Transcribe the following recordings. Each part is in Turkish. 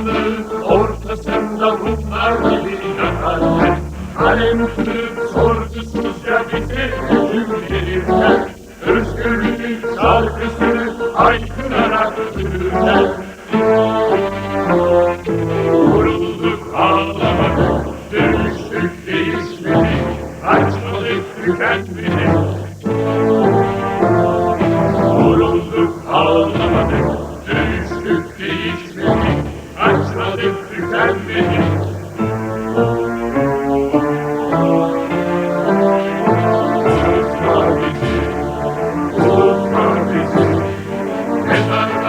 insanlığın ortasında ruhlar gibi inanarlar. Alemsizlik sorgusuzca bizi hücumlenirler. Özgürlüğün şarkısını aykırarak duyurlar. Vurulduk ağlamadık, dönüştük değişmedik, açmadık güvenmedik. Hitler.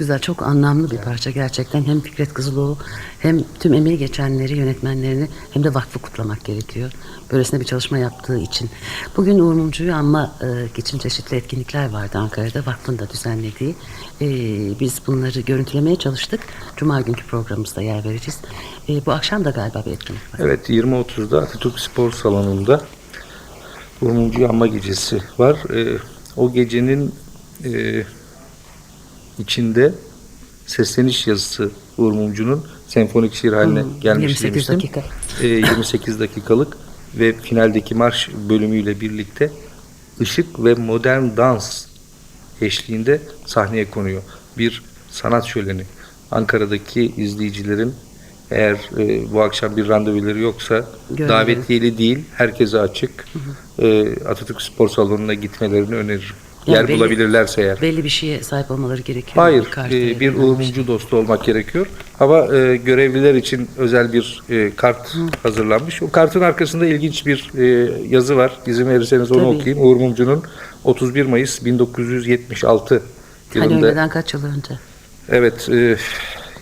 Güzel, çok anlamlı bir parça gerçekten. Hem Fikret Kızıloğlu hem tüm emeği geçenleri, yönetmenlerini hem de vakfı kutlamak gerekiyor. Böylesine bir çalışma yaptığı için. Bugün Uğur Mumcu'yu anma e, için çeşitli etkinlikler vardı Ankara'da. Vakfın da düzenlediği. E, biz bunları görüntülemeye çalıştık. Cuma günkü programımızda yer vereceğiz. E, bu akşam da galiba bir etkinlik var. Evet 20.30'da Atatürk Spor Salonu'nda Urmumcu Yanma Gecesi var. Ee, o gecenin e, içinde sesleniş yazısı Uğur Mumcu'nun senfonik şiir haline gelmiş 28 demiştim. dakika. Ee, 28 dakikalık ve finaldeki marş bölümüyle birlikte ışık ve modern dans eşliğinde sahneye konuyor. Bir sanat şöleni. Ankara'daki izleyicilerin eğer e, bu akşam bir randevuları yoksa Gönderin. davetiyeli değil, herkese açık e, Atatürk Spor Salonu'na gitmelerini öneririm. Yani Yer belli- bulabilirler eğer. Belli bir şeye sahip olmaları gerekiyor. Hayır, e, bir. Mumcu dostu olmak gerekiyor. Ama e, görevliler için özel bir e, kart hazırlanmış. O kartın arkasında ilginç bir e, yazı var. İzin verirseniz onu Tabii. okuyayım. Uğur Mumcu'nun 31 Mayıs 1976 Hani yılında öyleden kaç yıl önce? Evet, e,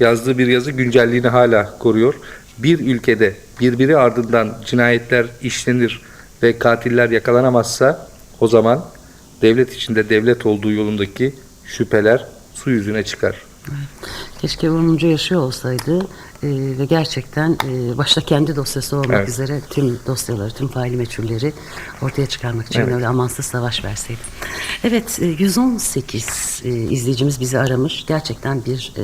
yazdığı bir yazı güncelliğini hala koruyor. Bir ülkede birbiri ardından cinayetler işlenir ve katiller yakalanamazsa o zaman devlet içinde devlet olduğu yolundaki şüpheler su yüzüne çıkar. Keşke Uğur Mumcu yaşıyor olsaydı e, ve gerçekten e, başta kendi dosyası olmak Evet. üzere tüm dosyaları, tüm faili meçhulleri ortaya çıkarmak için Evet. öyle amansız savaş verseydi. Evet, e, 118 e, izleyicimiz bizi aramış. Gerçekten bir e,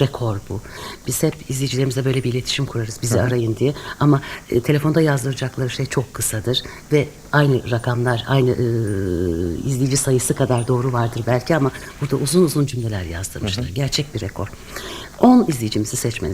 rekor bu. Biz hep izleyicilerimizle böyle bir iletişim kurarız, bizi arayın diye. Ama e, telefonda yazdıracakları şey çok kısadır ve aynı rakamlar, aynı e, izleyici sayısı kadar doğru vardır belki ama burada uzun uzun cümleler yazdırmışlar. Gerçek bir rekor. 10 izleyicimizi seçmenizi